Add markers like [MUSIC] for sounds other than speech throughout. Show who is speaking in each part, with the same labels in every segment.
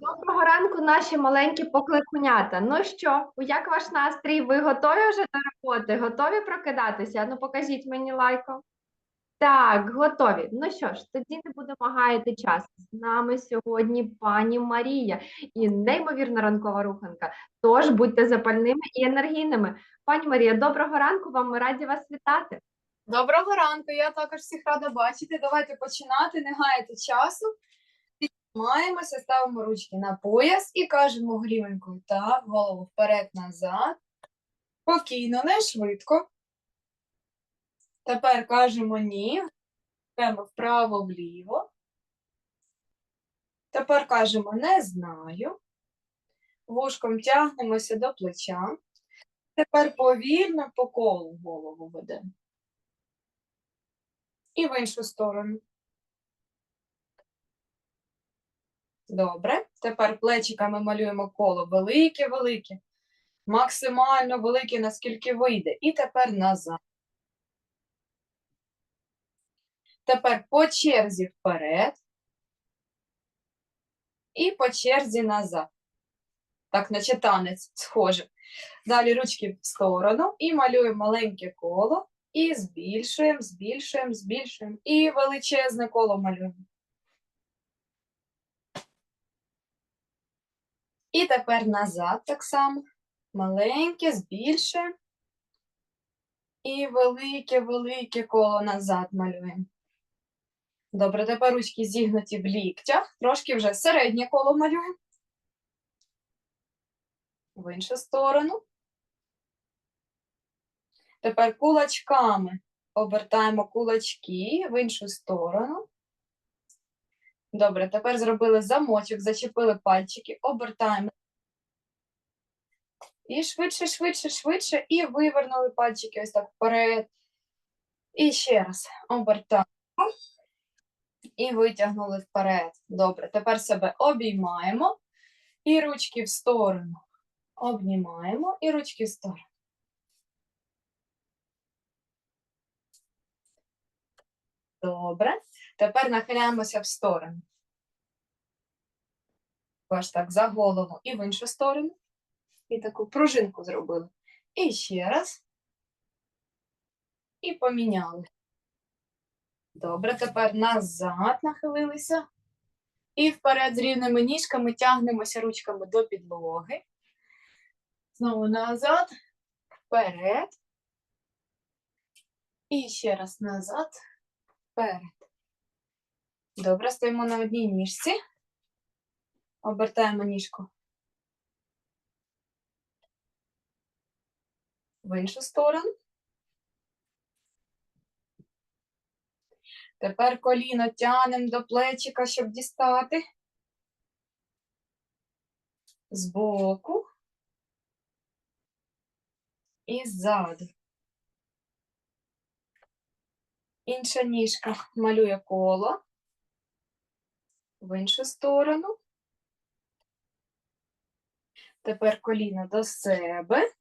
Speaker 1: Доброго ранку, наші маленькі покликунята. Ну що, як ваш настрій? Ви готові вже до роботи? Готові прокидатися? Ну, покажіть мені лайком. Так, готові. Ну що ж, тоді не будемо гаяти час. З нами сьогодні пані Марія і неймовірна ранкова руханка. Тож будьте запальними і енергійними. Пані Марія, доброго ранку вам. Ми раді вас вітати.
Speaker 2: Доброго ранку, я також всіх рада бачити. Давайте починати, не гаяти часу. Піднімаємося, ставимо ручки на пояс і кажемо грівенькою так, голову вперед-назад. Спокійно, не швидко. Тепер кажемо ні. Йдемо вправо-вліво. Тепер кажемо не знаю. Вушком тягнемося до плеча. Тепер повільно по колу голову ведемо. І в іншу сторону. Добре. Тепер плечиками малюємо коло велике-велике, максимально велике, наскільки вийде. І тепер назад. Тепер по черзі вперед. І по черзі назад. Так, наче танець схоже. Далі ручки в сторону і малюємо маленьке коло. І збільшуємо, збільшуємо, збільшуємо. І величезне коло малюємо. І тепер назад так само. Маленьке, збільшуємо. І велике-велике коло назад малюємо. Добре, тепер ручки зігнуті в ліктях. Трошки вже середнє коло малюємо. В іншу сторону. Тепер кулачками обертаємо кулачки в іншу сторону. Добре, тепер зробили замочок, зачепили пальчики, обертаємо. І швидше, швидше, швидше, і вивернули пальчики ось так вперед. І ще раз обертаємо. І витягнули вперед. Добре, тепер себе обіймаємо. І ручки в сторону. Обнімаємо і ручки в сторону. Добре. Тепер нахиляємося в сторону. Ось так, за голову і в іншу сторону. І таку пружинку зробили. І ще раз. І поміняли. Добре, тепер назад нахилилися. І вперед з рівними ніжками тягнемося ручками до підлоги. Знову назад, вперед. І ще раз назад, вперед. Добре, стоїмо на одній ніжці. Обертаємо ніжку. В іншу сторону. Тепер коліно тянемо до плечика, щоб дістати. Збоку. І ззаду. Інша ніжка малює коло в іншу сторону. Тепер коліно до себе.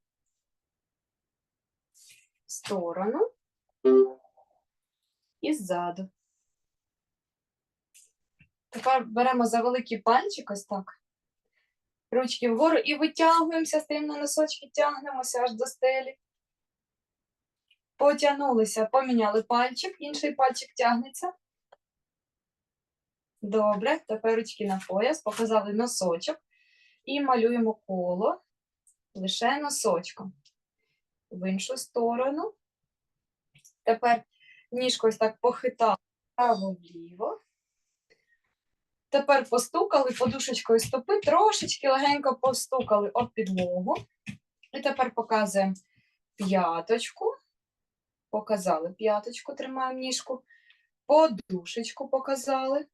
Speaker 2: В сторону. І ззаду. Тепер беремо за великий пальчик ось так. Ручки вгору і витягуємося, стоїмо на носочки, тягнемося аж до стелі. Потягнулися, поміняли пальчик, інший пальчик тягнеться. Добре, тепер ручки на пояс, показали носочок і малюємо коло лише носочком. В іншу сторону. Тепер ніжку ось так похитали право-вліво. Тепер постукали подушечкою стопи, трошечки легенько постукали об підлогу. І тепер показуємо п'яточку. Показали п'яточку, тримаємо ніжку. Подушечку показали.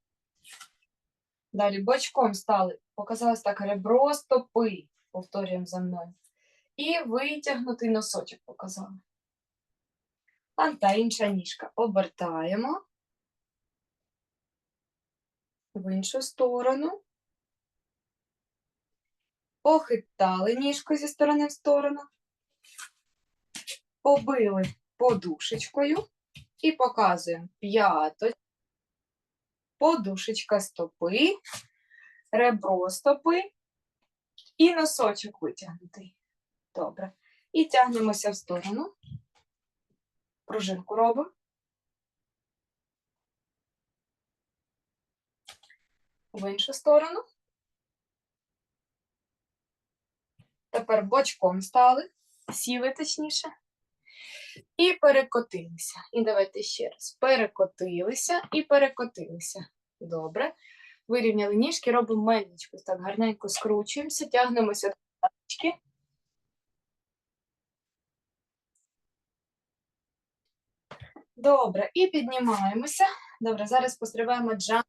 Speaker 2: Далі бочком стали. Показалось так ребро стопи. Повторюємо за мною. І витягнутий носочок показали. А та інша ніжка. Обертаємо. В іншу сторону. Похитали ніжку зі сторони в сторону. Побили подушечкою і показуємо п'яточку. Подушечка стопи. ребро стопи і носочок витягнутий. Добре. І тягнемося в сторону. Пружинку робимо. В іншу сторону. Тепер бочком стали, сіли точніше. І перекотилися. І давайте ще раз. Перекотилися і перекотилися. Добре. Вирівняли ніжки, робимо мельничку. Так, гарненько скручуємося, тягнемося до п'яточки. Добре, і піднімаємося. Добре, зараз пострибаємо джамп.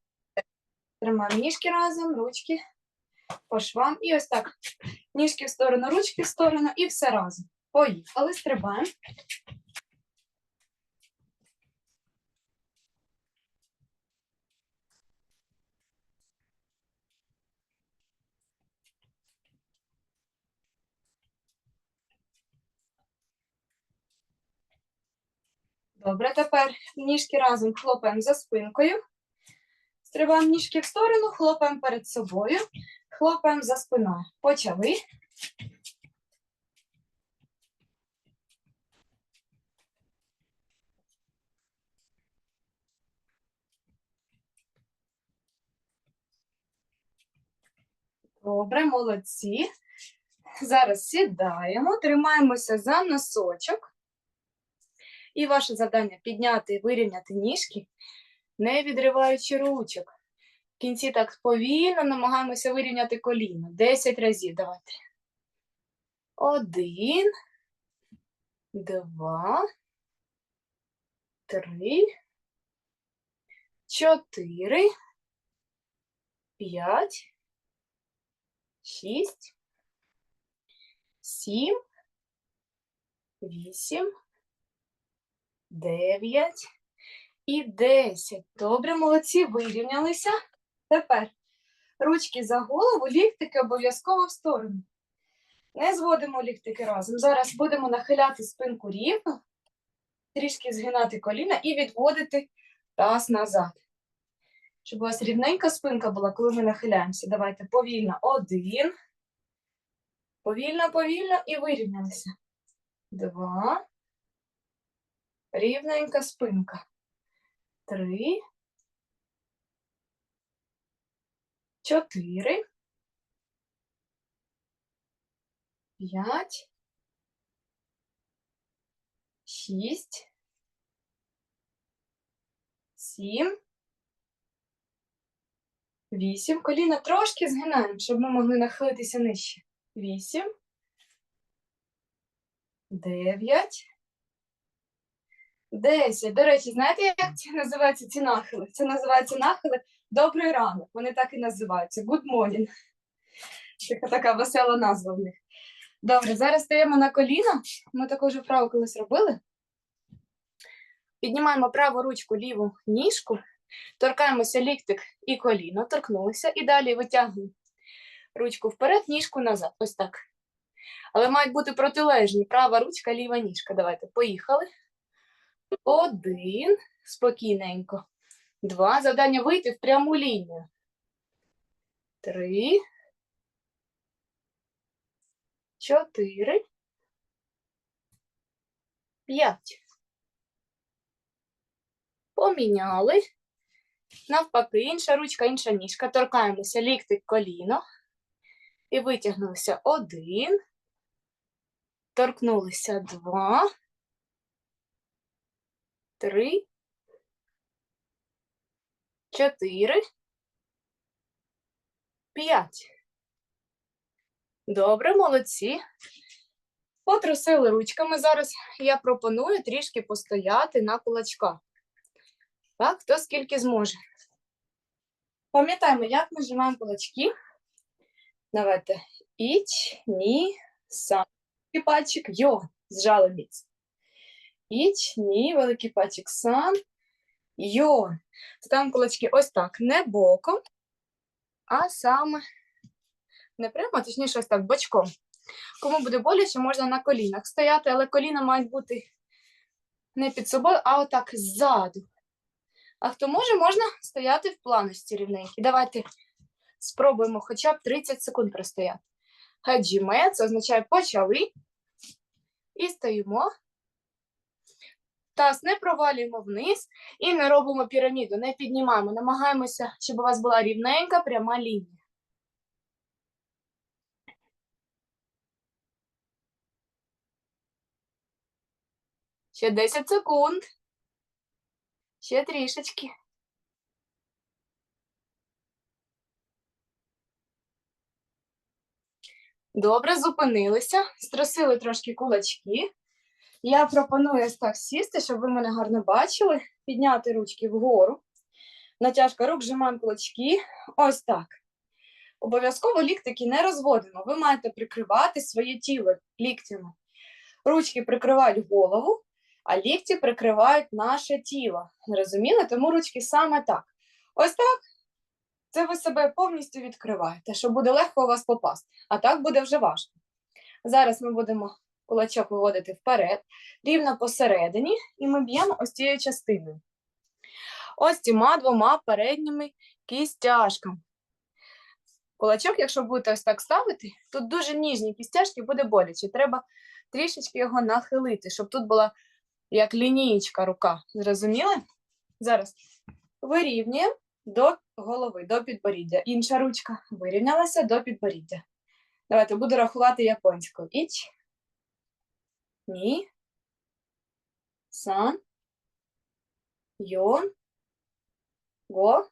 Speaker 2: Тримаємо ніжки разом, ручки по швам. І ось так. Ніжки в сторону, ручки в сторону і все разом. Поїхали, стрибаємо. Добре, тепер ніжки разом хлопаємо за спинкою. Стрибаємо ніжки в сторону, хлопаємо перед собою, хлопаємо за спиною. Почали. Добре, молодці. Зараз сідаємо, тримаємося за носочок. І ваше завдання підняти і вирівняти ніжки, не відриваючи ручок. В кінці так повільно намагаємося вирівняти коліно. 10 разів. Давайте. Один, два, три, чотири, п'ять, шість, сім, вісім. 9 і 10. Добре, молодці, вирівнялися. Тепер ручки за голову, ліктики обов'язково в сторону. Не зводимо ліктики разом. Зараз будемо нахиляти спинку рівно, трішки згинати коліна і відводити таз назад. Щоб у вас рівненька спинка була, коли ми нахиляємося. Давайте повільно. Один. Повільно, повільно і вирівнялися. Два. Рівненька спинка. Три. Чотири. П'ять. Шість. Сім. Вісім. Коліна трошки згинаємо, щоб ми могли нахилитися нижче. Вісім. Дев'ять. Десять. До речі, знаєте, як називаються ці нахили? Це називаються нахили Добрий ранок. Вони так і називаються. Good morning. Така, така весела назва в них. Добре, зараз стаємо на коліна. Ми також вправу колись робили. Піднімаємо праву ручку, ліву ніжку, торкаємося ліктик і коліно, торкнулися, і далі витягуємо ручку вперед, ніжку назад. Ось так. Але мають бути протилежні. Права ручка, ліва ніжка. Давайте, поїхали. Один. Спокійненько. Два. Завдання вийти в пряму лінію. Три. Чотири. П'ять. Поміняли. Навпаки, інша ручка, інша ніжка. Торкаємося ліктик коліно. І витягнулися один. Торкнулися два три, чотири, п'ять. Добре, молодці. Потрусили ручками зараз. Я пропоную трішки постояти на кулачках. Так, хто скільки зможе. Пам'ятаємо, як ми зжимаємо кулачки. Давайте. Іч, ні, сам. І пальчик йо. Зжали міцно. Іч, ні, великий пальчик сан. Йо. Ставимо кулачки ось так, не боком, а саме не прямо, а точніше ось так, бочком. Кому буде боляче, можна на колінах стояти, але коліна мають бути не під собою, а отак ззаду. А хто може, можна стояти в планості рівненькі. Давайте спробуємо хоча б 30 секунд простояти. Хаджіме, це означає почали. І стоїмо. Таз не провалюємо вниз і не робимо піраміду, не піднімаємо. Намагаємося, щоб у вас була рівненька пряма лінія. Ще 10 секунд. Ще трішечки. Добре, зупинилися, струсили трошки кулачки. Я пропоную ось так сісти, щоб ви мене гарно бачили, підняти ручки вгору. Натяжка рук, зжимаємо кулачки. Ось так. Обов'язково ліктики не розводимо. Ви маєте прикривати своє тіло ліктями. Ручки прикривають голову, а лікті прикривають наше тіло. Зрозуміли? Тому ручки саме так. Ось так. Це ви себе повністю відкриваєте, щоб буде легко у вас попасти. А так буде вже важко. Зараз ми будемо кулачок виводити вперед, рівно посередині, і ми б'ємо ось цією частиною. Ось цими двома передніми кістяшками. Кулачок, якщо будете ось так ставити, тут дуже ніжні кістяшки, буде боляче. Треба трішечки його нахилити, щоб тут була як лінієчка рука. Зрозуміли? Зараз вирівнюємо до голови, до підборіддя. Інша ручка вирівнялася до підборіддя. Давайте буду рахувати японською. Іч. Ні. Сан. Йон. Го.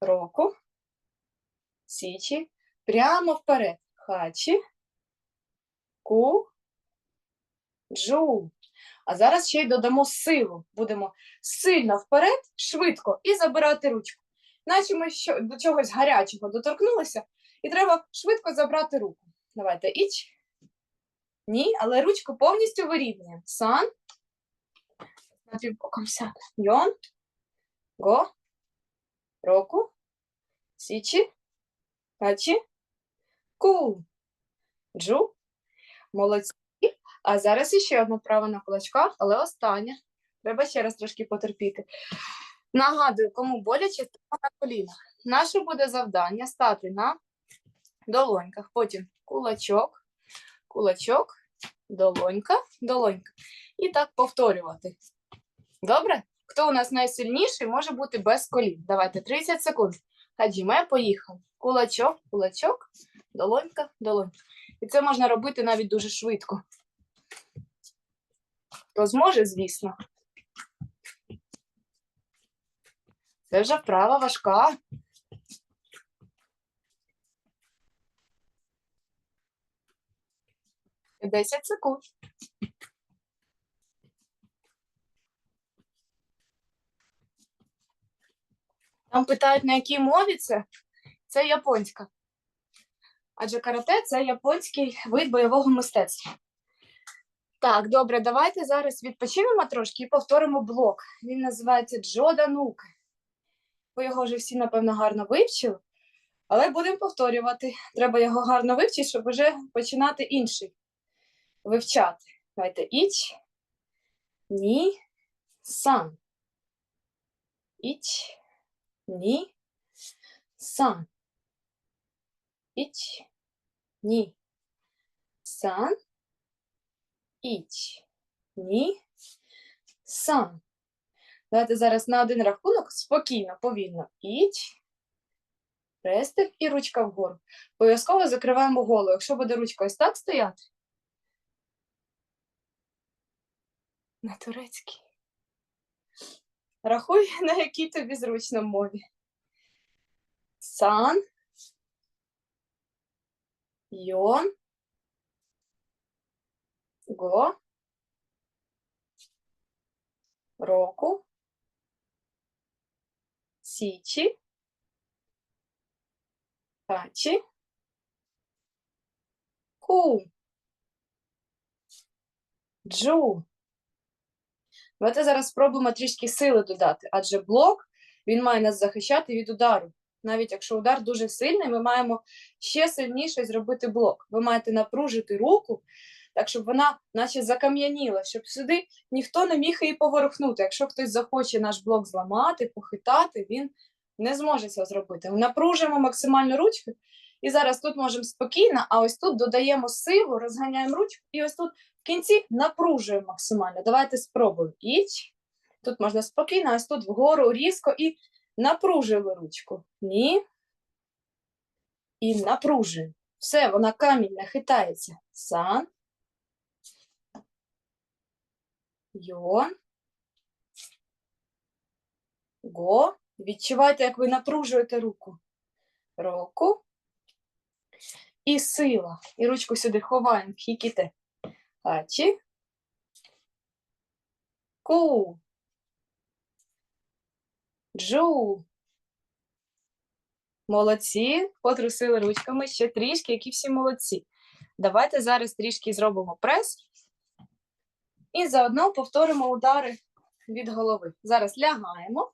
Speaker 2: Року. Січі. Прямо вперед. Хачі. Ку. Джу. А зараз ще й додамо силу. Будемо сильно вперед, швидко і забирати ручку. Наче ми що, до чогось гарячого доторкнулися, і треба швидко забрати руку. Давайте іч. Ні, але ручку повністю вирівнюємо. Сан. На півбоком сяде. Йон. Го. Року. Січі. Хачі. Ку. Джу. Молодці. А зараз іще одна права на кулачках, але остання. Треба ще раз трошки потерпіти. Нагадую, кому боляче, стаємо на колінах. Наше буде завдання стати на долоньках. Потім кулачок, кулачок, долонька, долонька. І так повторювати. Добре? Хто у нас найсильніший, може бути без колін. Давайте 30 секунд. Хаджіме, поїхав. Кулачок, кулачок, долонька, долонька. І це можна робити навіть дуже швидко. Хто зможе, звісно. Це вже вправа важка. Десять секунд. Там питають, на якій мові це? Це японська. Адже карате це японський вид бойового мистецтва. Так, добре, давайте зараз відпочинемо трошки і повторимо блок. Він називається Джодануки. Ви його вже всі, напевно, гарно вивчили, але будемо повторювати. Треба його гарно вивчити, щоб вже починати інший вивчати. Давайте іч, ні, сан. Іч, ні, сан. Іч, ні, сан. Іч, ні, сан. Давайте зараз на один рахунок спокійно, повільно. Іч, престик і ручка вгору. Обов'язково закриваємо голову. Якщо буде ручка ось так стояти. На турецькій. Рахуй, [LAUGHS] на якій тобі зручно мові. Сан. Йон. Го. Року. Січі. Хачі. Ку. Джу. Давайте зараз спробуємо трішки сили додати, адже блок він має нас захищати від удару. Навіть якщо удар дуже сильний, ми маємо ще сильніше зробити блок. Ви маєте напружити руку, так щоб вона наче закам'яніла, щоб сюди ніхто не міг її поворухнути. Якщо хтось захоче наш блок зламати, похитати, він не зможе цього зробити. Напружуємо максимально ручку. І зараз тут можемо спокійно, а ось тут додаємо силу, розганяємо ручку, і ось тут в кінці напружуємо максимально. Давайте спробуємо. Іч. Тут можна спокійно, ось тут вгору різко і напружили ручку. Ні. І напружуємо. Все, вона камінь не хитається. Сан. Йон. Го. Відчувайте, як ви напружуєте руку. Року. І сила. І ручку сюди ховаємо. Хікіте. Хачі. Ку. Джу. Молодці. Потрусили ручками ще трішки, які всі молодці. Давайте зараз трішки зробимо прес. І заодно повторимо удари від голови. Зараз лягаємо.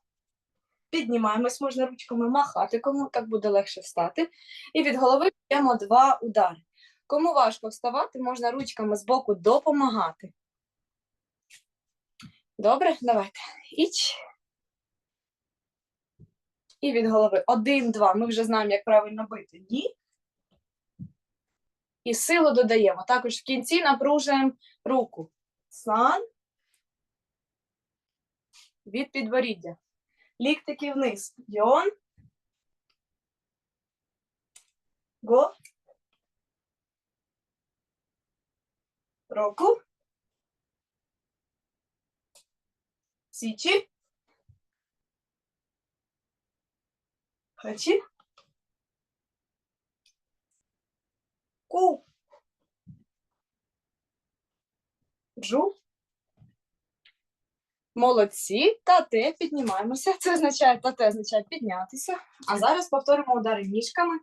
Speaker 2: Піднімаємось, можна ручками махати, кому так буде легше встати. І від голови б'ємо два удари. Кому важко вставати, можна ручками з боку допомагати. Добре, давайте. Іч. І від голови. Один, два. Ми вже знаємо, як правильно бити. Ні. І силу додаємо. Також в кінці напружуємо руку. Сан. Від підборіддя. Ліктики вниз. Йон. Го. Року. Січі. Хачі. Ку. Джу. Молодці. Тате, піднімаємося. Це означає тате означає піднятися. А зараз повторимо удари ніжками.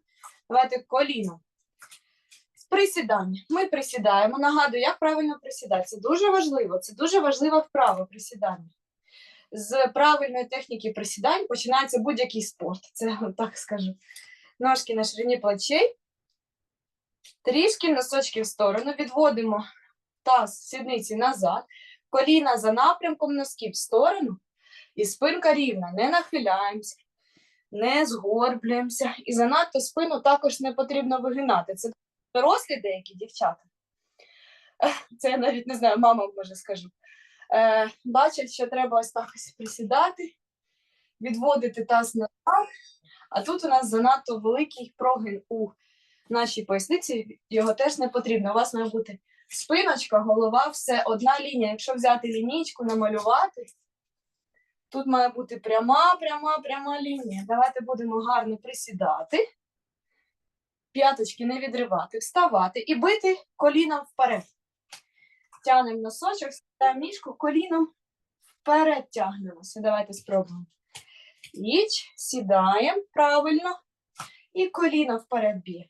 Speaker 2: Давайте коліно. Присідання. Ми присідаємо. Нагадую, як правильно присідати. Це дуже важливо. Це дуже важлива вправа присідання. З правильної техніки присідань починається будь-який спорт. Це [LAUGHS] так скажу. Ножки на ширині плечей. Трішки носочки в сторону. Відводимо таз сідниці назад. Коліна за напрямком носків в сторону. І спинка рівна. Не нахиляємося, не згорблюємося. І занадто спину також не потрібно вигинати. Це дорослі деякі дівчата. Це я навіть не знаю, мама може скажу. Е, бачать, що треба ось так ось присідати, відводити таз назад. А тут у нас занадто великий прогин у нашій поясниці, його теж не потрібно. У вас має бути спиночка, голова, все одна лінія. Якщо взяти лінійку, намалювати, тут має бути пряма, пряма, пряма лінія. Давайте будемо гарно присідати, п'яточки не відривати, вставати і бити коліном вперед. Тягнемо носочок, ставимо ніжку, коліном вперед тягнемося. Давайте спробуємо. Іч, сідаємо правильно. І коліно вперед б'є.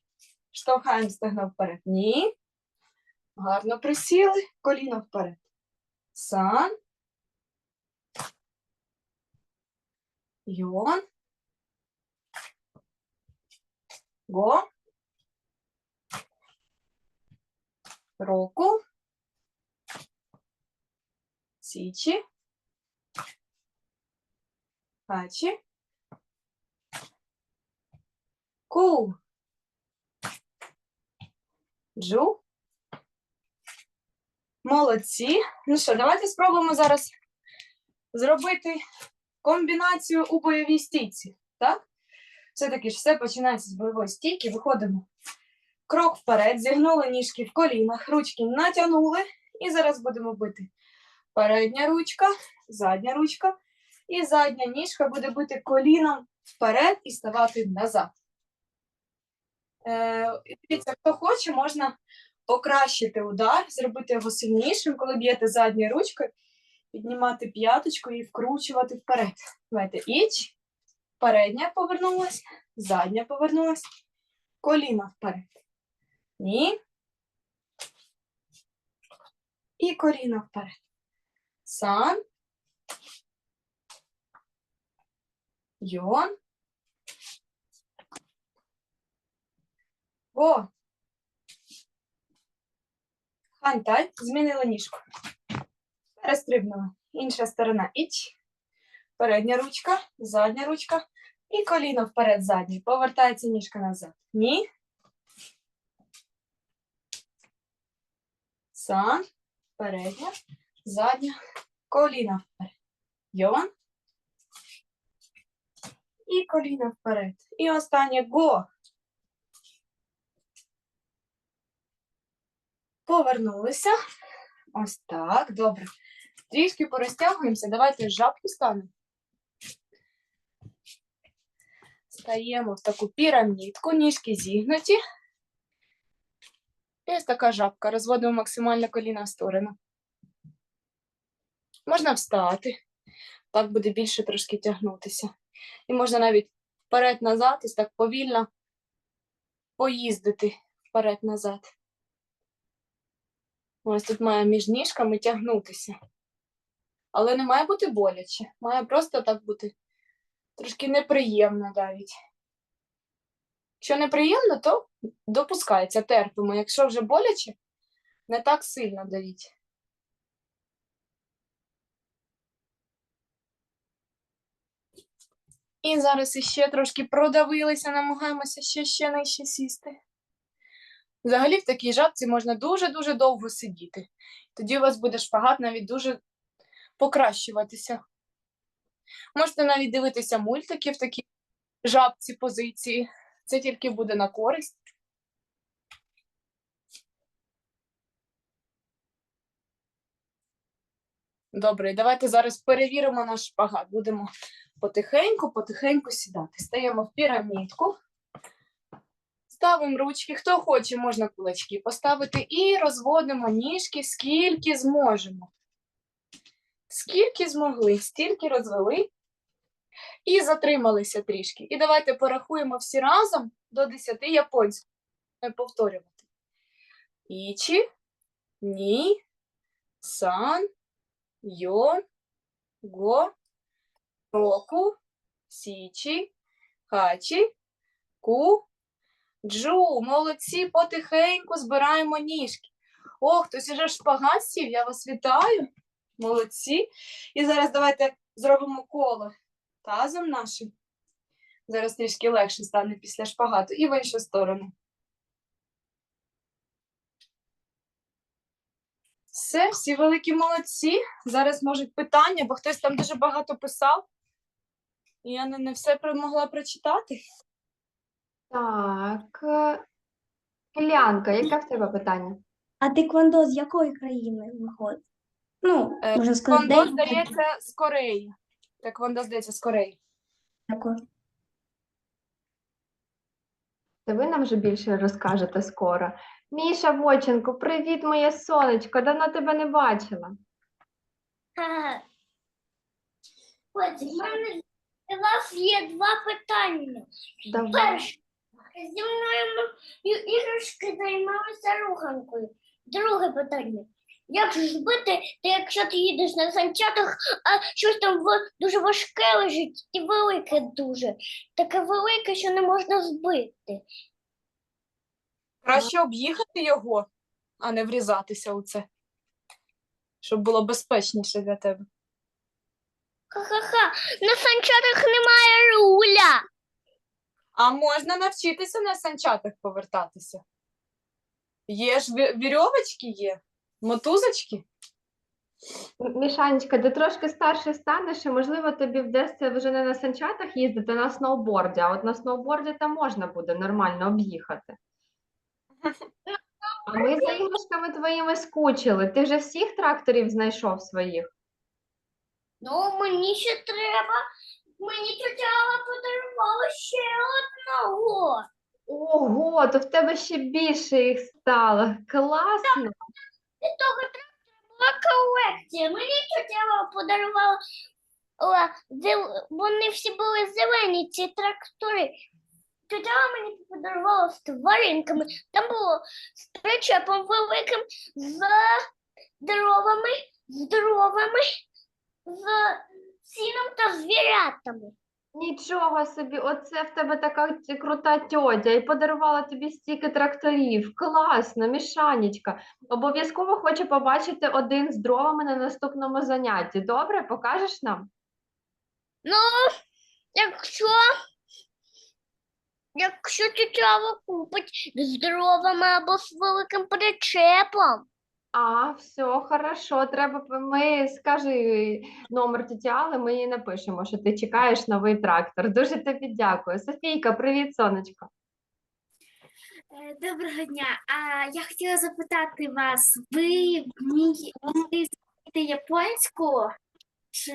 Speaker 2: Штовхаємо стегно вперед. Ні. Гарно присіли, коліно вперед. Сан. Йон. Го. Року. Січі. Хачі. Ку. Джу. Молодці. Ну що, давайте спробуємо зараз зробити комбінацію у бойовій стійці. Так? Все-таки ж все починається з бойової стійки. Виходимо. Крок вперед, зігнули ніжки в колінах, ручки натягнули. І зараз будемо бити. Передня ручка, задня ручка. І задня ніжка буде бити коліном вперед і ставати назад. Е, дивіться, хто хоче, можна покращити удар, зробити його сильнішим, коли б'єте задньою ручкою, піднімати п'яточку і вкручувати вперед. Давайте іч, передня повернулась, задня повернулась, коліна вперед. Ні. І коліна вперед. Сан. Йон. Го. Хантай. Змінили ніжку. Перестрибнули. Інша сторона. Іч. Передня ручка, задня ручка. І коліно вперед заднє. Повертається ніжка назад. Ні. Сан. Передня. Задня. Коліна вперед. Йон. І коліна вперед. І останнє го. Повернулися. Ось так. Добре. Трішки порозтягуємося. Давайте жабку станемо. Стаємо в таку пірамідку, ніжки зігнуті. І така жабка. Розводимо максимально коліна в сторону. Можна встати. Так буде більше трошки тягнутися. І можна навіть вперед-назад, ось так повільно поїздити вперед-назад. Ось тут має між ніжками тягнутися. Але не має бути боляче. Має просто так бути трошки неприємно навіть. Якщо неприємно, то допускається, терпимо. Якщо вже боляче, не так сильно давіть. І зараз іще трошки продавилися, намагаємося ще ще нижче сісти. Взагалі, в такій жабці можна дуже-дуже довго сидіти. Тоді у вас буде шпагат навіть дуже покращуватися. Можете навіть дивитися мультики в такій жабці позиції. Це тільки буде на користь. Добре, давайте зараз перевіримо наш шпагат. Будемо потихеньку, потихеньку сідати. Стаємо в пірамідку. Ставимо ручки. Хто хоче, можна кулачки поставити. І розводимо ніжки, скільки зможемо. Скільки змогли, стільки розвели. І затрималися трішки. І давайте порахуємо всі разом до 10 японською. Не повторювати. Ічі, ні, сан, йон, го, року, січі, хачі, ку, джу. Молодці, потихеньку збираємо ніжки. О, хтось уже в шпагат сів, я вас вітаю. Молодці. І зараз давайте зробимо коло тазом нашим. Зараз трішки легше стане після шпагату. І в іншу сторону. Все, всі великі молодці. Зараз можуть питання, бо хтось там дуже багато писав. І я не, не все могла прочитати.
Speaker 1: Так. е, Ілянка, яке в тебе питання?
Speaker 3: А теквондо з якої країни виходить? Ну,
Speaker 2: Е,
Speaker 3: можна сказати,
Speaker 2: Кондо,
Speaker 3: де
Speaker 2: здається, з Кореї. Так, воно здається, з Кореї.
Speaker 3: таке?
Speaker 1: Та ви нам вже більше розкажете скоро. Міша Воченко, привіт, моє сонечко, давно тебе не бачила. [LAUGHS]
Speaker 4: От, в мене у вас є два питання.
Speaker 1: Давай.
Speaker 4: Перше, зі мною іграшки займалися руханкою. Друге питання. Як ж збити, ти якщо ти їдеш на санчатах, а щось там в- дуже важке лежить і велике дуже. Таке велике, що не можна збити.
Speaker 2: Краще об'їхати його, а не врізатися у це. Щоб було безпечніше для тебе.
Speaker 4: Ха-ха-ха, на санчатах немає руля.
Speaker 2: А можна навчитися на санчатах повертатися. Є ж ві- вірьовочки є, мотузочки.
Speaker 1: Мішанечка, ти трошки старший станеш, і можливо тобі вдасться вже не на санчатах їздити, а на сноуборді. А от на сноуборді там можна буде нормально об'їхати. А ми за іграшками твоїми скучили. Ти вже всіх тракторів знайшов своїх?
Speaker 4: Ну, мені ще треба. Мені тетя Алла подарувала ще одного.
Speaker 1: Ого, то в тебе ще більше їх стало. Класно.
Speaker 4: Того трактора була колекція. Мені тетя подарувала. Вони всі були зелені, ці трактори. Тетя мені подарувала з тваринками. Там було з причепом великим, з дровами, з дровами, з сіном та звірятами.
Speaker 1: Нічого собі, оце в тебе така крута тьотя і подарувала тобі стільки тракторів. Класно, Мішанечка. Обов'язково хочу побачити один з дровами на наступному занятті. Добре, покажеш нам?
Speaker 4: Ну, якщо Якщо тетява купить з дровами або з великим причепом.
Speaker 1: А, все, хорошо. Треба ми скажи номер тіті Алли, ми їй напишемо, що ти чекаєш новий трактор. Дуже тобі дякую. Софійка, привіт, сонечко.
Speaker 3: Е, Доброго дня. А я хотіла запитати вас, ви вміє- ви японську? Чи,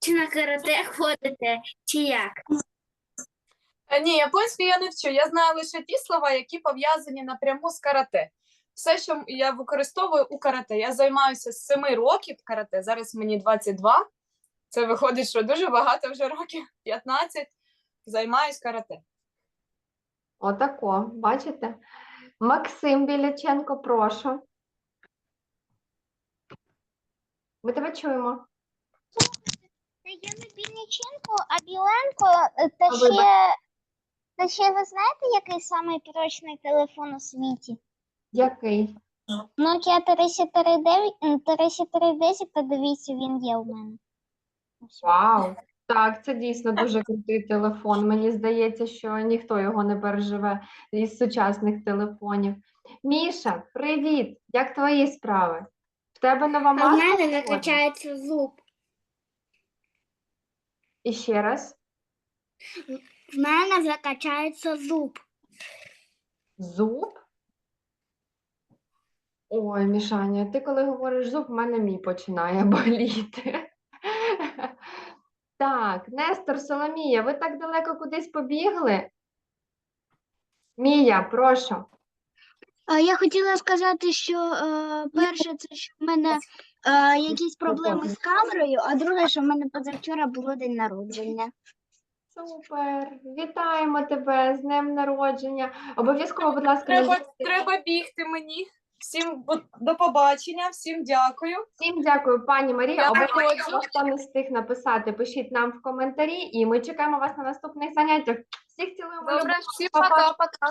Speaker 3: чи на карате ходите, чи як?
Speaker 2: Е, Ні, японську я не вчу. Я знаю лише ті слова, які пов'язані напряму з карате. Все, що я використовую у карате. Я займаюся з 7 років карате. Зараз мені 22. Це виходить, що дуже багато вже років, 15. Займаюсь карате.
Speaker 1: Отако, бачите? Максим Біляченко, прошу. Ми тебе чуємо.
Speaker 4: Я не Біліченко, а Біленко. е, Та ще, та ще ви знаєте, який самий прочний телефон у світі?
Speaker 1: Який?
Speaker 4: Nokia 3309, м, 3310, подивіться, він є у мене.
Speaker 1: Вау. Так, це дійсно дуже крутий телефон. Мені здається, що ніхто його не переживе із сучасних телефонів. Міша, привіт! Як твої справи? В тебе нова
Speaker 3: А в
Speaker 1: маска
Speaker 3: мене
Speaker 1: сьогодні?
Speaker 3: накачається зуб.
Speaker 1: І ще раз.
Speaker 3: В мене закачається зуб.
Speaker 1: Зуб? Ой, Мішаня, ти коли говориш зуб, в мене мій починає [LAUGHS] боліти. Так, Нестор, Соломія, ви так далеко кудись побігли? Мія, прошу.
Speaker 3: Я хотіла сказати, що е, перше, це що в мене е, якісь проблеми з камерою, а друге, що в мене позавчора було день народження.
Speaker 1: Супер! Вітаємо тебе з днем народження. Обов'язково, будь ласка,
Speaker 2: Треба,
Speaker 1: нажміть-
Speaker 2: треба бігти мені. Всім бу- до побачення, всім дякую.
Speaker 1: Всім дякую, пані Марія.
Speaker 2: Дякую.
Speaker 1: Обов'язково, хто не встиг написати, пишіть нам в коментарі, і ми чекаємо вас на наступних заняттях. Всіх цілуємо.
Speaker 2: Добре,
Speaker 1: любимо.
Speaker 2: всім
Speaker 1: Па-па.
Speaker 2: пока-пока.